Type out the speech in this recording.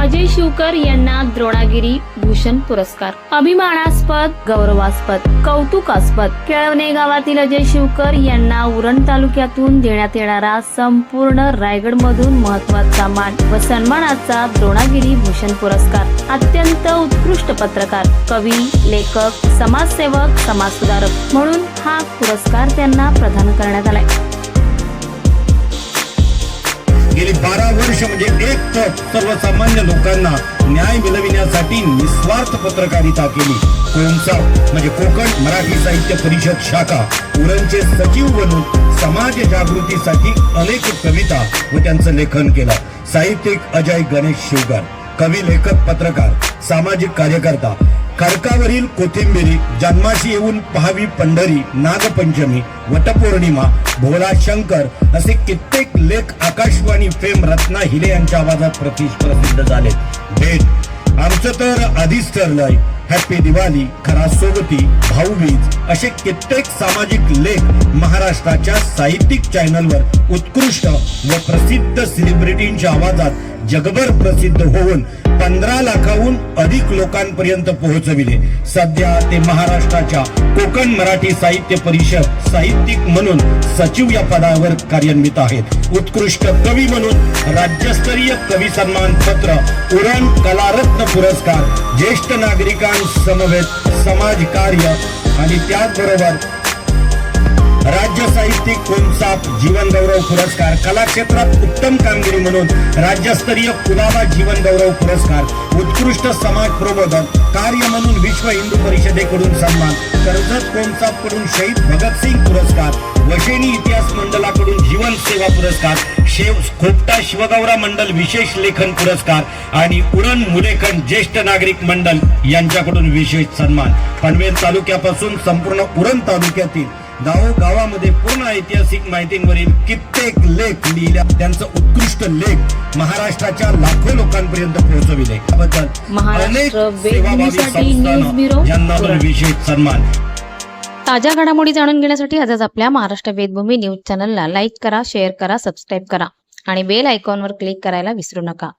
अजय शिवकर यांना द्रोणागिरी भूषण पुरस्कार. अभिमानास्पद गौरवास्पद कौतुकास्पद. केळवणे गावातील अजय शिवकर यांना उरण तालुक्यातून देण्यात येणारा संपूर्ण रायगड मधून महत्त्वाचा मान व सन्मानाचा द्रोणागिरी भूषण पुरस्कार. अत्यंत उत्कृष्ट पत्रकार कवी लेखक समाजसेवक समाजसुधारक म्हणून हा पुरस्कार त्यांना प्रदान करण्यात आलाय. गेली बारा वर्ष म्हणजे एक तट सर्वसामान्य लोकांना न्याय मिळविण्यासाठी निस्वार्थ पत्रकारिता केली. कोणसा म्हणजे कोकण मराठी साहित्य परिषद शाखा उरणचे सचिव बनून समाज जागृतीसाठी अनेक कविता व त्यांचं लेखन केलं. साहित्यिक अजय गणेश शिवकर कवी लेखक पत्रकार सामाजिक कार्यकर्ता कर्कावरील कोथिंबिरी जन्माशी येऊन पहावी पंढरी नागपंचमी वटपौर्णिमा भोला शंकर असे कित्येक लेख आकाशवाणी फेम रत्ना हिरे यांच्या आवाजात प्रति प्रसिद्ध झाले भेट. आमचं तर आधीच ठरलंय. हॅपी दिवाळी खरा सोबती भाऊबीज असे कित्येक सामाजिक लेख महाराष्ट्राच्या साहित्यिक चॅनलवर उत्कृष्ट व प्रसिद्ध सेलिब्रिटींच्या आवाजात जगभर प्रसिद्ध होऊन पंधरा लाखाहून अधिक लोकांपर्यंत पोहोचविले. सध्या ते महाराष्ट्राच्या कोकण मराठी साहित्य परिषद साहित्यिक म्हणून सचिव या पदावर कार्यान्वित आहेत. उत्कृष्ट कवी म्हणून राज्यस्तरीय कवी सन्मान पत्र उरण कलारत्न पुरस्कार ज्येष्ठ नागरिकां समवेत समाज कार्य आणि त्याचबरोबर राज्य साहित्यिक कोमसाप जीवन गौरव पुरस्कार कला क्षेत्रात उत्तम कामगिरी म्हणून राज्यस्तरीय कुलाबा जीवन गौरव पुरस्कार उत्कृष्ट समाज प्रबोधक कार्य म्हणून विश्व हिंदू परिषदेकडून सन्मान कर्जत कोनसापकडून शहीद भगतसिंग पुरस्कार वशेनी इतिहास मंडळाकडून जीवन सेवा पुरस्कार शेव खोपटा शिवगौरा मंडल विशेष लेखन पुरस्कार आणि उरण मुलेखन ज्येष्ठ नागरिक मंडळ यांच्याकडून विशेष सन्मान. पनवेल तालुक्यापासून संपूर्ण उरण तालुक्यातील गावोगावामध्ये पूर्ण ऐतिहासिक माहितींवरील कित्येक लेख लिहिल्या. त्यांचं उत्कृष्ट लेख महाराष्ट्राच्या लाखो लोकांपर्यंत पोहोचविले. त्याबद्दल महाराष्ट्र अनेक सेवाभावी यांना. विशेष सन्मान. ताज्या घडामोडी जाणून घेण्यासाठी आजच आपल्या महाराष्ट्र वेदभूमी न्यूज चॅनलला लाईक करा शेअर करा सबस्क्राईब करा आणि बेल आयकॉनवर क्लिक करायला विसरू नका.